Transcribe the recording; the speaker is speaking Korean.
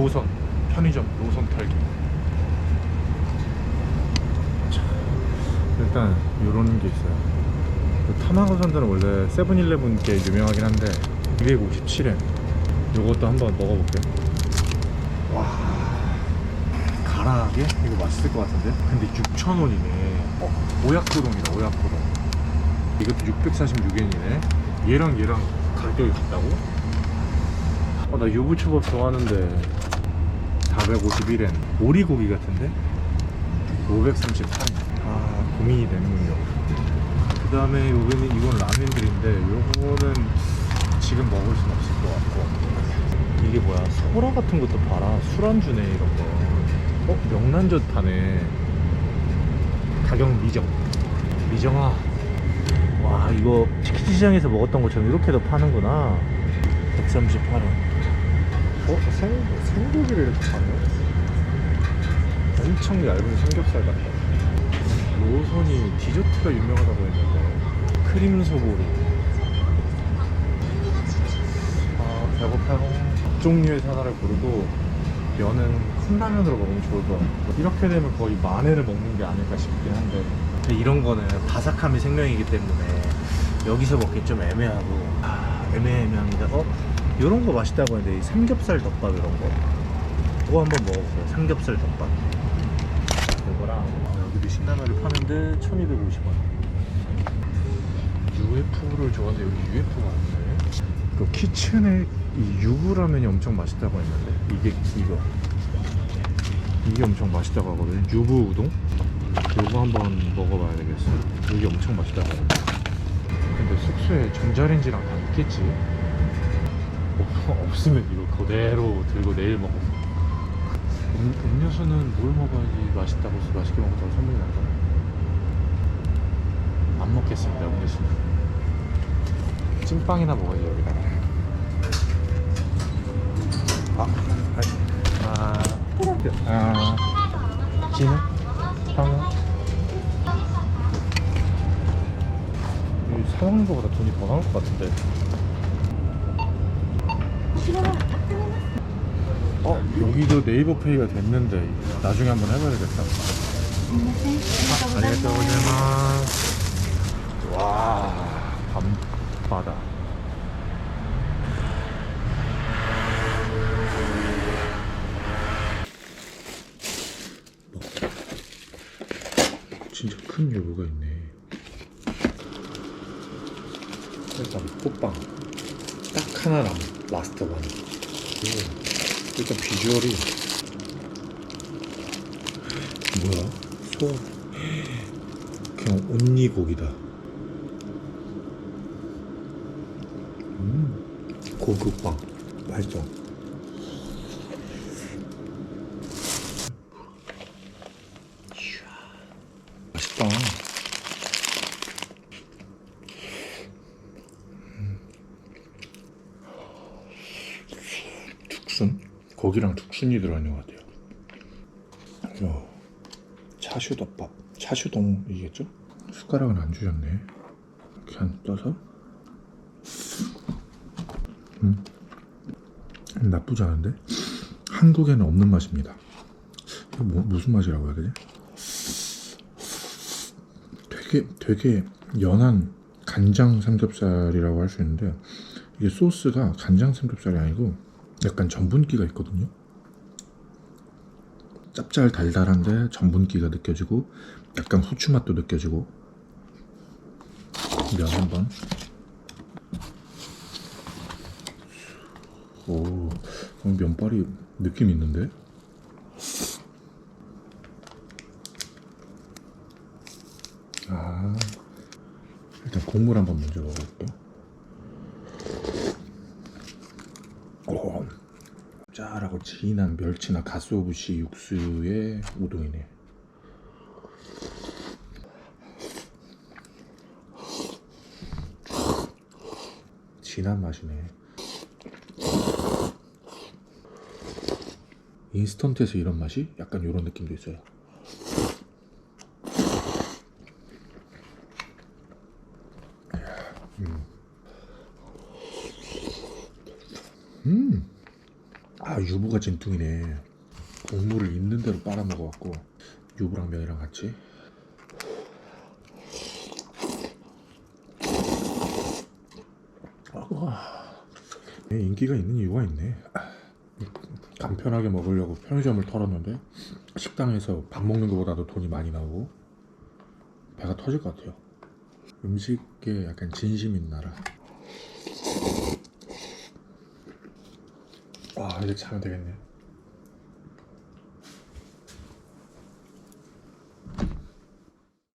로선 편의점 로선 털기 자, 일단 요런 게 있어요 그 타마고 산다는 원래 세븐일레븐 게 유명하긴 한데 257엔 요것도 한번 먹어볼게요 와 가라하게? 이거 맛있을 것 같은데? 근데 6,000원이네 어, 오약고동이다 오약고동 이것도 646엔이네 얘랑 얘랑 가격이 같다고? 어, 나 유부초밥 좋아하는데 451엔 오리고기 같은데? 538엔 아 고민이 되는군요. 그 다음에 여기는 이건 라면들인데 요거는 지금 먹을 순 없을 것 같고. 이게 뭐야? 소라 같은 것도 봐라 술안주네 이런 거. 어? 명란젓 파네. 가격 미정. 미정아. 와 이거 치킨 시장에서 먹었던 것처럼 이렇게도 파는구나. 138원 어? 생, 생고기를 이렇게 파네? 엄청 얇은 삼겹살 같다. 로선이 디저트가 유명하다고 했는데 크림 소보루 아 배고파요 종류의 하나를 고르고 면은 컵라면으로 먹으면 좋을 것 같고. 이렇게 되면 거의 만회를 먹는 게 아닐까 싶긴 한데. 이런 거는 바삭함이 생명이기 때문에 여기서 먹기 좀 애매하고. 아, 애매해합니다 어? 이런 거 맛있다고 했는데 이 삼겹살 덮밥 이런 거. 그거 한번 먹어보세요. 삼겹살 덮밥. 이거랑 아, 여기도 신라면을 파는데 1250원. UFO를 좋아하는데 여기 UFO가 없네 그 키친에 이 유부라면이 엄청 맛있다고 했는데 이게 이거. 이게 엄청 맛있다고 하거든요. 유부 우동? 요거 한번 먹어봐야 되겠어 이게 엄청 맛있다고 하는데. 근데 숙소에 전자레인지랑 다 있겠지 없, 없으면 이거 그대로 들고 내일 먹어 음, 음료수는 뭘 먹어야지 맛있다고 해서 맛있게 먹었다고 소문이 나잖아 안 먹겠습니다 음료수는. 찐빵이나 먹어야지 여기다가. 아, 아, 아, 진우, 상어. 이 사먹는 거보다 돈이 더 나올 것 같은데. 어, 여기도 네이버 페이가 됐는데 나중에 한번 해봐야 되겠다. 아, 아리가또 고자이마스. 와, 밤바다. 진짜 큰 요구가 있네. 일단 호빵 딱 하나 남 라스트 원. 일단 비주얼이 뭐야? 소 그냥 온니 고기다. 음 고급 빵 맛있어. 맛있다. 죽순? 고기랑 죽순이 들어있는 것 같아요. 요 차슈덮밥, 차슈동이겠죠? 숟가락은 안 주셨네. 이렇게 한 떠서. 음, 나쁘지 않은데 한국에는 없는 맛입니다. 이거 뭐, 무슨 맛이라고 해야 되지? 되게 되게 연한 간장 삼겹살이라고 할 수 있는데 이게 소스가 간장 삼겹살이 아니고 약간 전분기가 있거든요. 짭짤 달달한데 전분기가 느껴지고 약간 후추 맛도 느껴지고 면 한번 오 어, 면발이 느낌 있는데 아 일단 국물 한번 먼저 먹어볼게요. 오, 짜라고 진한 멸치나 가스오부시 육수의 우동이네. 진한 맛이네. 인스턴트에서 이런 맛이 약간 이런 느낌도 있어요. 아 유부가 진퉁이네. 국물을 있는 대로 빨아 먹어갖고 유부랑 면이랑 같이. 네, 인기가 있는 이유가 있네. 간편하게 먹으려고 편의점을 털었는데 식당에서 밥 먹는 것보다도 돈이 많이 나오고 배가 터질 것 같아요. 음식에 약간 진심인 나라 와 이렇게 차면 되겠네